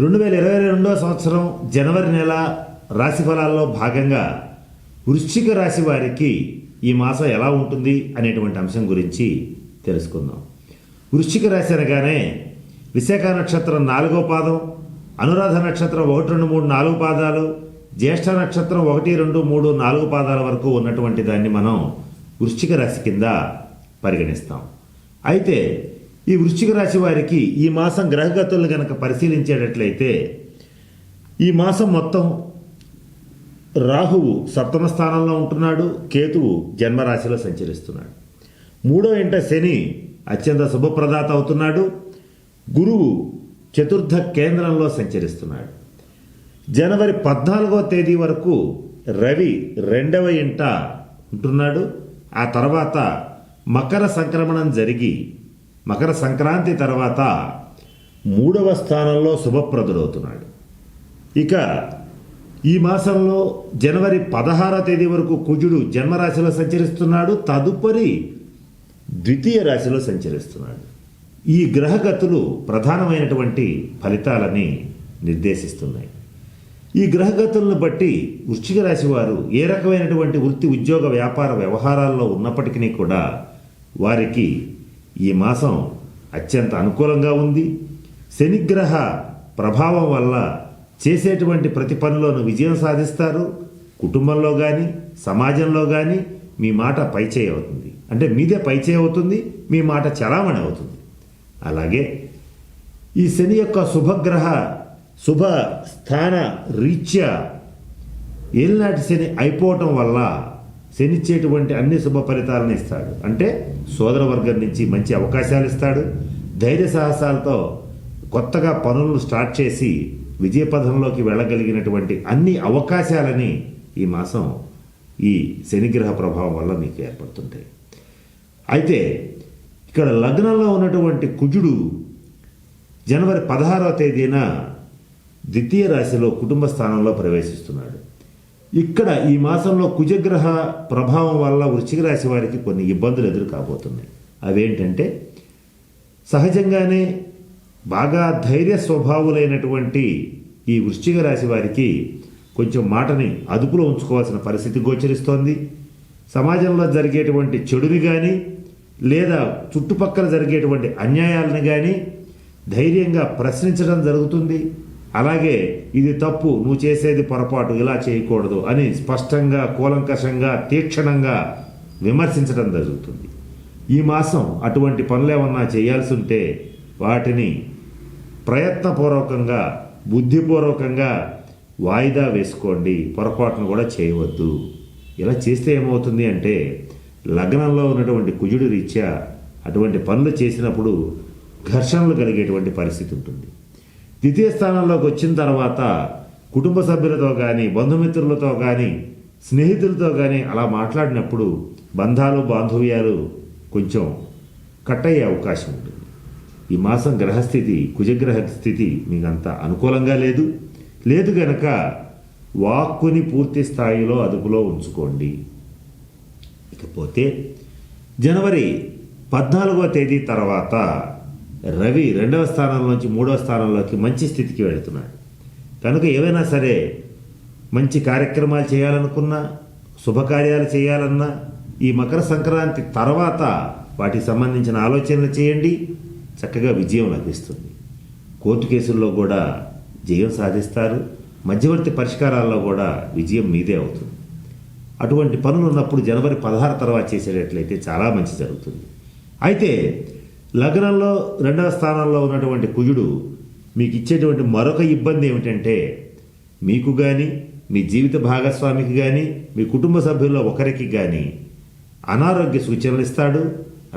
రెండు వేల ఇరవై రెండో సంవత్సరం జనవరి నెల రాశి ఫలాల్లో భాగంగా వృశ్చిక రాశి వారికి ఈ మాసం ఎలా ఉంటుంది అనేటువంటి అంశం గురించి తెలుసుకుందాం. వృశ్చిక రాశి అనగానే విశాఖ నక్షత్రం నాలుగో పాదం అనురాధ నక్షత్రం ఒకటి రెండు మూడు నాలుగు పాదాలు జ్యేష్ఠ నక్షత్రం ఒకటి రెండు మూడు నాలుగు పాదాల వరకు ఉన్నటువంటి దాన్ని మనం వృశ్చిక రాశి కింద పరిగణిస్తాం. అయితే ఈ వృశ్చిక రాశి వారికి ఈ మాసం గ్రహగతులను కనుక పరిశీలించేటట్లయితే ఈ మాసం మొత్తం రాహువు సప్తమ స్థానంలో ఉంటున్నాడు కేతువు జన్మరాశిలో సంచరిస్తున్నాడు. మూడో ఇంట శని అత్యంత శుభప్రదాత అవుతున్నాడు గురువు చతుర్థ కేంద్రంలో సంచరిస్తున్నాడు. జనవరి పద్నాలుగో తేదీ వరకు రవి రెండవ ఇంట ఉంటున్నాడు ఆ తర్వాత మకర సంక్రమణం జరిగి మకర సంక్రాంతి తర్వాత మూడవ స్థానంలో శుభప్రదుడవుతున్నాడు. ఇక ఈ మాసంలో జనవరి పదహారవ తేదీ వరకు కుజుడు జన్మరాశిలో సంచరిస్తున్నాడు. తదుపరి ద్వితీయ రాశిలో సంచరిస్తున్నాడు. ఈ గ్రహగతులు ప్రధానమైనటువంటి ఫలితాలని నిర్దేశిస్తున్నాయి. ఈ గ్రహగతులను బట్టి వృశ్చిక రాశి వారు ఏ రకమైనటువంటి వృత్తి ఉద్యోగ వ్యాపార వ్యవహారాల్లో ఉన్నప్పటికీ కూడా వారికి ఈ మాసం అత్యంత అనుకూలంగా ఉంది. శనిగ్రహ ప్రభావం వల్ల చేసేటువంటి ప్రతి పనిలోనూ విజయం సాధిస్తారు. కుటుంబంలో కానీ సమాజంలో కానీ మీ మాట పైచేయి అవుతుంది. అంటే మీదే పైచేయి అవుతుంది మీ మాట చలామణి అవుతుంది. అలాగే ఈ శని యొక్క శుభగ్రహ శుభ స్థాన రీత్యా ఏలినాటి శని అయిపోవటం వల్ల శనిచ్చేటువంటి అన్ని శుభ ఫలితాలను ఇస్తాడు. అంటే సోదర వర్గం నుంచి మంచి అవకాశాలు ఇస్తాడు. ధైర్య సాహసాలతో కొత్తగా పనులను స్టార్ట్ చేసి విజయపథంలోకి వెళ్ళగలిగినటువంటి అన్ని అవకాశాలని ఈ మాసం ఈ శనిగ్రహ ప్రభావం వల్ల మీకు ఏర్పడుతుంటాయి. అయితే ఇక్కడ లగ్నంలో ఉన్నటువంటి కుజుడు జనవరి పదహారవ తేదీన ద్వితీయ రాశిలో కుటుంబ స్థానంలో ప్రవేశిస్తున్నాడు. ఇక్కడ ఈ మాసంలో కుజగ్రహ ప్రభావం వల్ల వృశ్చిక రాశి వారికి కొన్ని ఇబ్బందులు ఎదురు కాబోతున్నాయి. అవేంటంటే సహజంగానే బాగా ధైర్య స్వభావులైనటువంటి ఈ వృశ్చిక రాశి వారికి కొంచెం మాటని అదుపులో ఉంచుకోవాల్సిన పరిస్థితి గోచరిస్తోంది. సమాజంలో జరిగేటువంటి చెడుని కానీ లేదా చుట్టుపక్కల జరిగేటువంటి అన్యాయాలను కానీ ధైర్యంగా ప్రశ్నించడం జరుగుతుంది. అలాగే ఇది తప్పు నువ్వు చేసేది పొరపాటు ఇలా చేయకూడదు అని స్పష్టంగా కూలంకషంగా తీక్షణంగా విమర్శించడం జరుగుతుంది. ఈ మాసం అటువంటి పనులేమన్నా చేయాల్సి ఉంటే వాటిని ప్రయత్నపూర్వకంగా బుద్ధిపూర్వకంగా వాయిదా వేసుకోండి పొరపాటును కూడా చేయవద్దు. ఇలా చేస్తే ఏమవుతుంది అంటే లగ్నంలో ఉన్నటువంటి కుజుడు రీత్యా అటువంటి పనులు చేసినప్పుడు ఘర్షణలు కలిగేటువంటి పరిస్థితి ఉంటుంది. ద్వితీయ స్థానంలోకి వచ్చిన తర్వాత కుటుంబ సభ్యులతో కానీ బంధుమిత్రులతో కానీ స్నేహితులతో కానీ అలా మాట్లాడినప్పుడు బంధాలు బాంధవ్యాలు కొంచెం కట్ అయ్యే అవకాశం ఉంటుంది. ఈ మాసం గ్రహస్థితి కుజగ్రహ స్థితి మీకంత అనుకూలంగా లేదు. లేదు గనక వాక్కుని పూర్తి స్థాయిలో అదుపులో ఉంచుకోండి. ఇకపోతే జనవరి పద్నాలుగో తేదీ తర్వాత రవి రెండవ స్థానంలోంచి మూడవ స్థానంలోకి మంచి స్థితికి వెళుతున్నాడు. కనుక ఏవైనా సరే మంచి కార్యక్రమాలు చేయాలనుకున్నా శుభకార్యాలు చేయాలన్నా ఈ మకర సంక్రాంతి తర్వాత వాటికి సంబంధించిన ఆలోచనలు చేయండి. చక్కగా విజయం లభిస్తుంది. కోర్టు కేసుల్లో కూడా జయం సాధిస్తారు. మధ్యవర్తి పరిష్కారాల్లో కూడా విజయం మీదే అవుతుంది. అటువంటి పనులు ఉన్నప్పుడు జనవరి పదహారు తర్వాత చేసేటట్లయితే చాలా మంచి జరుగుతుంది. అయితే లగ్నంలో రెండవ స్థానంలో ఉన్నటువంటి కుజుడు మీకు ఇచ్చేటువంటి మరొక ఇబ్బంది ఏమిటంటే మీకు కానీ మీ జీవిత భాగస్వామికి కానీ మీ కుటుంబ సభ్యుల్లో ఒకరికి కానీ అనారోగ్య సూచనలు ఇస్తాడు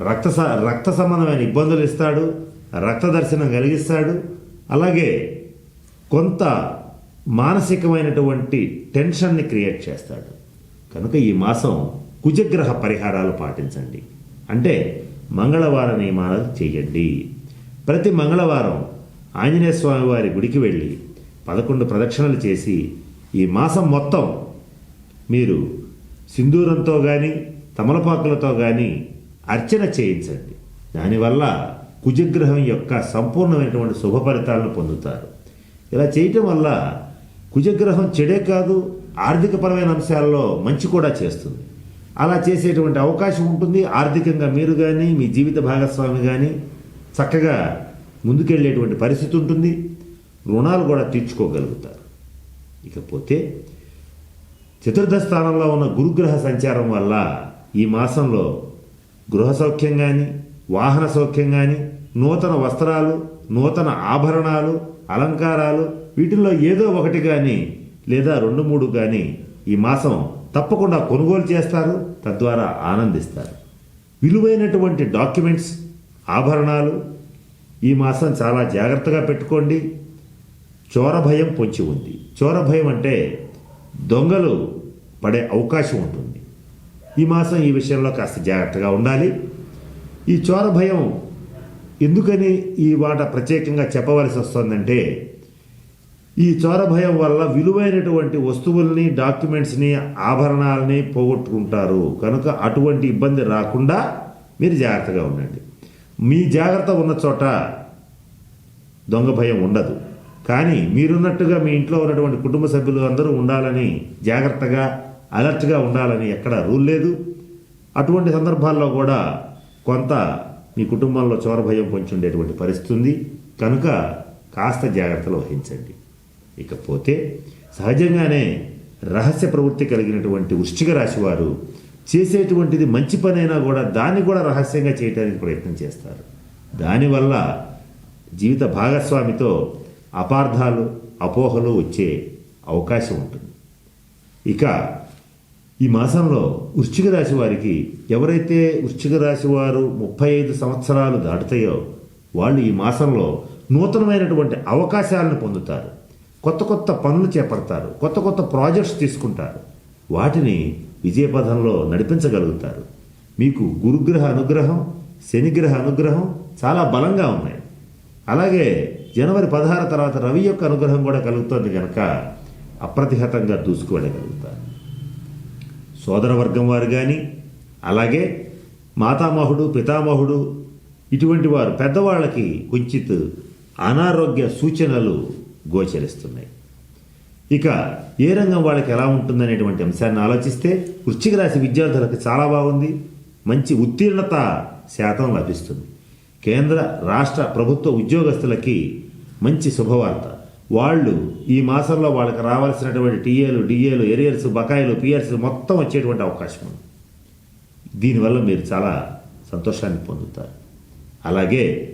రక్త రక్త సంబంధమైన ఇబ్బందులు ఇస్తాడు రక్త దర్శనం కలిగిస్తాడు అలాగే కొంత మానసికమైనటువంటి టెన్షన్ని క్రియేట్ చేస్తాడు. కనుక ఈ మాసం కుజగ్రహ పరిహారాలు పాటించండి. అంటే మంగళవార నియమాలు చేయండి. ప్రతి మంగళవారం ఆంజనేయ స్వామి వారి గుడికి వెళ్ళి పదకొండు ప్రదక్షిణలు చేసి ఈ మాసం మొత్తం మీరు సింధూరంతో కానీ తమలపాకులతో కానీ అర్చన చేయించండి. దానివల్ల కుజగ్రహం యొక్క సంపూర్ణమైనటువంటి శుభ ఫలితాలను పొందుతారు. ఇలా చేయటం వల్ల కుజగ్రహం చెడే కాదు ఆర్థికపరమైన అంశాల్లో మంచి కూడా చేస్తుంది. అలా చేసేటువంటి అవకాశం ఉంటుంది. ఆర్థికంగా మీరు కానీ మీ జీవిత భాగస్వామి కానీ చక్కగా ముందుకెళ్ళేటువంటి పరిస్థితి ఉంటుంది. రుణాలు కూడా తీర్చుకోగలుగుతారు. ఇకపోతే చతుర్థ స్థానంలో ఉన్న గురుగ్రహ సంచారం వల్ల ఈ మాసంలో గృహ సౌఖ్యం కానీ వాహన సౌఖ్యం కానీ నూతన వస్త్రాలు నూతన ఆభరణాలు అలంకారాలు వీటిల్లో ఏదో ఒకటి కానీ లేదా రెండు మూడు కానీ ఈ మాసం తప్పకుండా కొనుగోలు చేస్తారు తద్వారా ఆనందిస్తారు. విలువైనటువంటి డాక్యుమెంట్స్ ఆభరణాలు ఈ మాసం చాలా జాగ్రత్తగా పెట్టుకోండి. చోరభయం పొంచి ఉంది. చోర భయం అంటే దొంగలు పడే అవకాశం ఉంటుంది. ఈ మాసం ఈ విషయంలో కాస్త జాగ్రత్తగా ఉండాలి. ఈ చోరభయం ఎందుకని ఈ మాట ప్రత్యేకంగా చెప్పవలసి వస్తుందంటే ఈ చోర భయం వల్ల విలువైనటువంటి వస్తువుల్ని డాక్యుమెంట్స్ని ఆభరణాలని పోగొట్టుకుంటారు. కనుక అటువంటి ఇబ్బంది రాకుండా మీరు జాగ్రత్తగా ఉండండి. మీ జాగ్రత్త ఉన్న చోట దొంగ భయం ఉండదు. కానీ మీరున్నట్టుగా మీ ఇంట్లో ఉన్నటువంటి కుటుంబ సభ్యులు అందరూ ఉండాలని జాగ్రత్తగా అలర్ట్గా ఉండాలని ఎక్కడ రూల్ లేదు. అటువంటి సందర్భాల్లో కూడా కొంత మీ కుటుంబంలో చోరభయం పొంచి ఉండేటువంటి పరిస్థితి ఉంది. కనుక కాస్త జాగ్రత్తలు వహించండి. ఇకపోతే సహజంగానే రహస్య ప్రవృత్తి కలిగినటువంటి వృశ్చిక రాశి వారు చేసేటువంటిది మంచి పనైనా కూడా దాన్ని కూడా రహస్యంగా చేయడానికి ప్రయత్నం చేస్తారు. దానివల్ల జీవిత భాగస్వామితో అపార్థాలు అపోహలు వచ్చే అవకాశం ఉంటుంది. ఇక ఈ మాసంలో వృశ్చిక రాశి వారికి ఎవరైతే వృశ్చిక రాశి వారు ముప్పై ఐదు సంవత్సరాలు దాటుతాయో వాళ్ళు ఈ మాసంలో నూతనమైనటువంటి అవకాశాలను పొందుతారు. కొత్త కొత్త పనులు చేపడతారు కొత్త కొత్త ప్రాజెక్ట్స్ తీసుకుంటారు. వాటిని విజయపథంలో నడిపించగలుగుతారు. మీకు గురుగ్రహ అనుగ్రహం శనిగ్రహ అనుగ్రహం చాలా బలంగా ఉన్నాయి. అలాగే జనవరి పదహారు తర్వాత రవి యొక్క అనుగ్రహం కూడా కలుగుతుంది కనుక అప్రతిహతంగా దూసుకువెళ్ళగలుగుతారు. సోదర వర్గం వారు కానీ అలాగే మాతామహుడు పితామహుడు ఇటువంటి వారు పెద్దవాళ్ళకి కొంచెం అనారోగ్య సూచనలు గోచరిస్తున్నాయి. ఇక ఏ రంగం వాళ్ళకి ఎలా ఉంటుందనేటువంటి అంశాన్ని ఆలోచిస్తే వృశ్చిక రాశి విద్యార్థులకు చాలా బాగుంది. మంచి ఉత్తీర్ణత శాతం లభిస్తుంది. కేంద్ర రాష్ట్ర ప్రభుత్వ ఉద్యోగస్తులకి మంచి శుభవార్త. వాళ్ళు ఈ మాసంలో వాళ్ళకి రావాల్సినటువంటి టీఏలు డిఏలు ఎరియర్స్ బకాయిలు పియర్స్ మొత్తం వచ్చేటువంటి అవకాశం ఉంది. దీనివల్ల మీరు చాలా సంతోషాన్ని పొందుతారు. అలాగే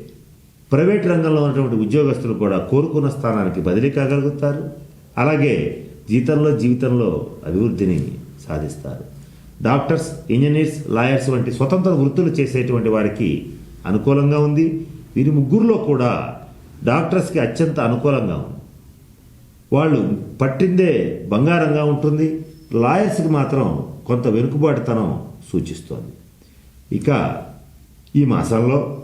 ప్రైవేట్ రంగంలో ఉన్నటువంటి ఉద్యోగస్తులు కూడా కోరుకున్న స్థానానికి బదిలీ కాగలుగుతారు. అలాగే జీతంలో జీవితంలో అభివృద్ధిని సాధిస్తారు. డాక్టర్స్ ఇంజనీర్స్ లాయర్స్ వంటి స్వతంత్ర వృత్తులు చేసేటువంటి వారికి అనుకూలంగా ఉంది. వీరి ముగ్గురులో కూడా డాక్టర్స్కి అత్యంత అనుకూలంగా ఉంది. వాళ్ళు పట్టిందే బంగారంగా ఉంటుంది. లాయర్స్కి మాత్రం కొంత వెనుకబాటుతనం సూచిస్తోంది. ఇక ఈ మాసంలో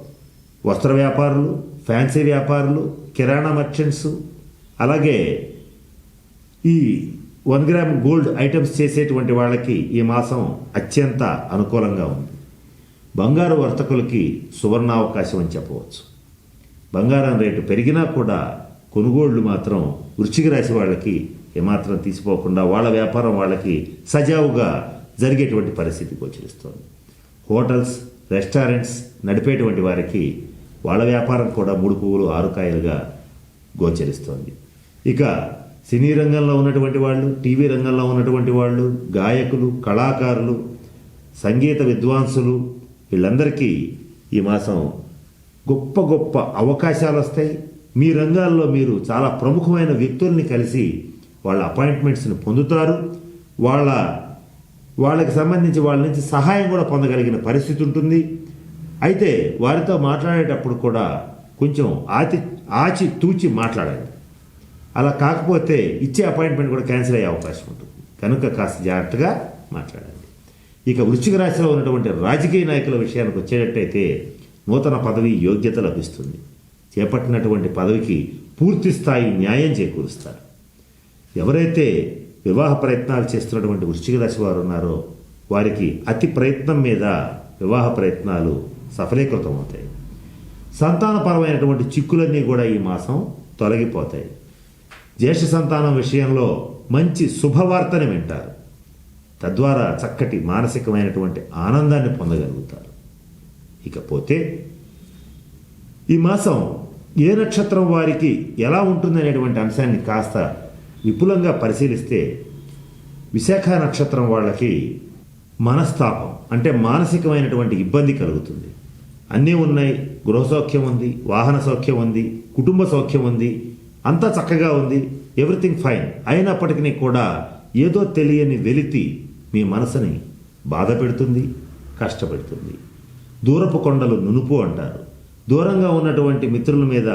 వస్త్ర వ్యాపారులు ఫ్యాన్సీ వ్యాపారులు కిరాణా మర్చెంట్స్ అలాగే ఈ వన్ గ్రామ్ గోల్డ్ ఐటమ్స్ చేసేటువంటి వాళ్ళకి ఈ మాసం అత్యంత అనుకూలంగా ఉంది. బంగారు వర్తకులకి సువర్ణావకాశం అని చెప్పవచ్చు. బంగారం రేటు పెరిగినా కూడా కొనుగోళ్ళు మాత్రం వృశ్చిక రాశి వాళ్ళకి ఏమాత్రం తీసిపోకుండా వాళ్ళ వ్యాపారం వాళ్ళకి సజావుగా జరిగేటువంటి పరిస్థితి గోచరిస్తోంది హోటల్స్ రెస్టారెంట్స్ నడిపేటువంటి వారికి వాళ్ళ వ్యాపారం కూడా మూడు పువ్వులు ఆరు కాయలుగా గోచరిస్తోంది. ఇక సినీ రంగంలో ఉన్నటువంటి వాళ్ళు టీవీ రంగంలో ఉన్నటువంటి వాళ్ళు గాయకులు కళాకారులు సంగీత విద్వాంసులు వీళ్ళందరికీ ఈ మాసం గొప్ప గొప్ప అవకాశాలు వస్తాయి. మీ రంగాల్లో మీరు చాలా ప్రముఖమైన వ్యక్తుల్ని కలిసి వాళ్ళ అపాయింట్మెంట్స్ని పొందుతారు. వాళ్ళ వాళ్ళకి సంబంధించి వాళ్ళ నుంచి సహాయం కూడా పొందగలిగిన పరిస్థితి ఉంటుంది. అయితే వారితో మాట్లాడేటప్పుడు కూడా కొంచెం ఆచి ఆచి తూచి మాట్లాడండి అలా కాకపోతే ఇచ్చే అపాయింట్మెంట్ కూడా క్యాన్సిల్ అయ్యే అవకాశం ఉంటుంది. కనుక కాస్త జాగ్రత్తగా మాట్లాడండి. ఇక వృశ్చిక రాశిలో ఉన్నటువంటి రాజకీయ నాయకుల విషయానికి వచ్చేటట్టయితే నూతన పదవి యోగ్యత లభిస్తుంది. చేపట్టినటువంటి పదవికి పూర్తి స్థాయి న్యాయం చేకూరుస్తారు. ఎవరైతే వివాహ ప్రయత్నాలు చేస్తున్నటువంటి వృశ్చిక రాశి వారు ఉన్నారో వారికి అతి ప్రయత్నం మీద వివాహ ప్రయత్నాలు సఫలీకృతం అవుతాయి సంతానపరమైనటువంటి చిక్కులన్నీ కూడా ఈ మాసం తొలగిపోతాయి. జ్యేష్ఠ సంతానం విషయంలో మంచి శుభవార్తని వింటారు. తద్వారా చక్కటి మానసికమైనటువంటి ఆనందాన్ని పొందగలుగుతారు. ఇకపోతే ఈ మాసం ఏ నక్షత్రం వారికి ఎలా ఉంటుందనేటువంటి అంశాన్ని కాస్త విపులంగా పరిశీలిస్తే విశాఖ నక్షత్రం వాళ్ళకి మనస్తాపం అంటే మానసికమైనటువంటి ఇబ్బంది కలుగుతుంది. అన్నీ ఉన్నాయి. గృహ సౌఖ్యం ఉంది వాహన సౌఖ్యం ఉంది కుటుంబ సౌఖ్యం ఉంది అంతా చక్కగా ఉంది ఎవ్రీథింగ్ ఫైన్ అయినప్పటికీ కూడా ఏదో తెలియని వెలితి మీ మనసుని బాధ పెడుతుంది కష్టపెడుతుంది. దూరపు కొండలు నునుపు అంటారు. దూరంగా ఉన్నటువంటి మిత్రుల మీద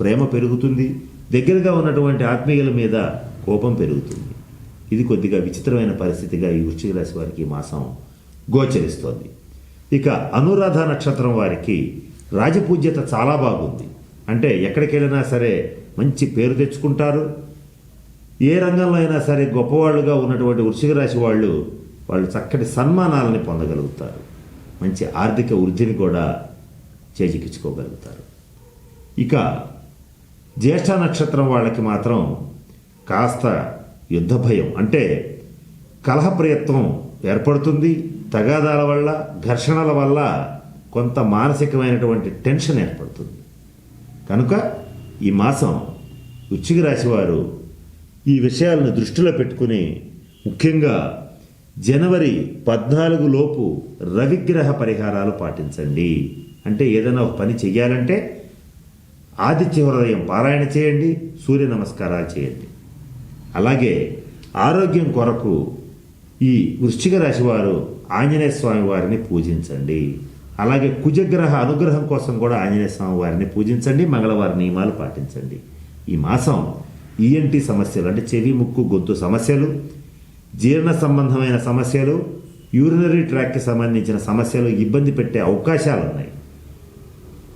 ప్రేమ పెరుగుతుంది దగ్గరగా ఉన్నటువంటి ఆత్మీయుల మీద కోపం పెరుగుతుంది. ఇది కొద్దిగా విచిత్రమైన పరిస్థితిగా ఈ వృశ్చిక రాశి వారికి మాసం గోచరిస్తోంది. ఇక అనురాధ నక్షత్రం వారికి రాజపూజ్యత చాలా బాగుంది. అంటే ఎక్కడికి వెళ్ళినా సరే మంచి పేరు తెచ్చుకుంటారు. ఏ రంగంలో అయినా సరే గొప్పవాళ్ళుగా ఉన్నటువంటి వృషిక రాశి వాళ్ళు వాళ్ళు చక్కటి సన్మానాలని పొందగలుగుతారు. మంచి ఆర్థిక వృద్ధిని కూడా చేజిక్కించుకోగలుగుతారు. ఇక జ్యేష్ఠ నక్షత్రం వాళ్ళకి మాత్రం కాస్త యుద్ధ భయం. అంటే కలహ ప్రయత్నం ఏర్పడుతుంది. తగాదాల వల్ల ఘర్షణల వల్ల కొంత మానసికమైనటువంటి టెన్షన్ ఏర్పడుతుంది. కనుక ఈ మాసం వృచ్చిక రాశి వారు ఈ విషయాలను దృష్టిలో పెట్టుకుని ముఖ్యంగా జనవరి పద్నాలుగు లోపు రవిగ్రహ పరిహారాలు పాటించండి. అంటే ఏదైనా ఒక పని చెయ్యాలంటే ఆదిత్య హృదయం పారాయణ చేయండి సూర్య నమస్కారాలు చేయండి. అలాగే ఆరోగ్యం కొరకు ఈ వృశ్చిక రాశి వారు ఆంజనేయ స్వామి వారిని పూజించండి. అలాగే కుజగ్రహ అనుగ్రహం కోసం కూడా ఆంజనేయ స్వామి వారిని పూజించండి మంగళవారి నియమాలు పాటించండి. ఈ మాసం ఈఎన్టీ సమస్యలు అంటే చెవి ముక్కు గొంతు సమస్యలు జీర్ణ సంబంధమైన సమస్యలు యూరినరీ ట్రాక్కి సంబంధించిన సమస్యలు ఇబ్బంది పెట్టే అవకాశాలు ఉన్నాయి.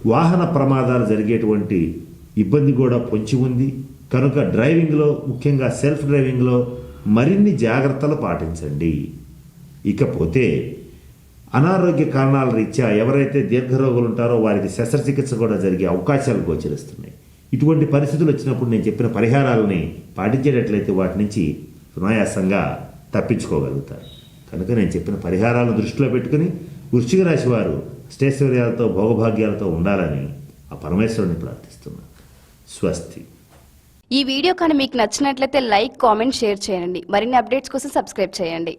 వాహన ప్రమాదాలు జరిగేటువంటి ఇబ్బంది కూడా పొంచి ఉంది. కనుక డ్రైవింగ్లో ముఖ్యంగా సెల్ఫ్ డ్రైవింగ్లో మరిన్ని జాగ్రత్తలు పాటించండి. ఇకపోతే అనారోగ్య కారణాల రీత్యా ఎవరైతే దీర్ఘరోగులు ఉంటారో వారికి శస్త్రచికిత్స కూడా జరిగే అవకాశాలు గోచరిస్తున్నాయి. ఇటువంటి పరిస్థితులు వచ్చినప్పుడు నేను చెప్పిన పరిహారాలని పాటించేటట్లయితే వాటి నుంచి సునాయాసంగా తప్పించుకోగలుగుతారు. కనుక నేను చెప్పిన పరిహారాలను దృష్టిలో పెట్టుకుని వృశ్చిక రాశి వారు అష్టైశ్వర్యాలతో భోగభాగ్యాలతో ఉండాలని ఆ పరమేశ్వరుని ప్రార్థిస్తున్నాను స్వస్తి. ఈ వీడియో కానీ మీకు నచ్చినట్లయితే లైక్ కామెంట్ షేర్ చేయండి. మరిన్ని అప్డేట్స్ కోసం సబ్స్క్రైబ్ చేయండి.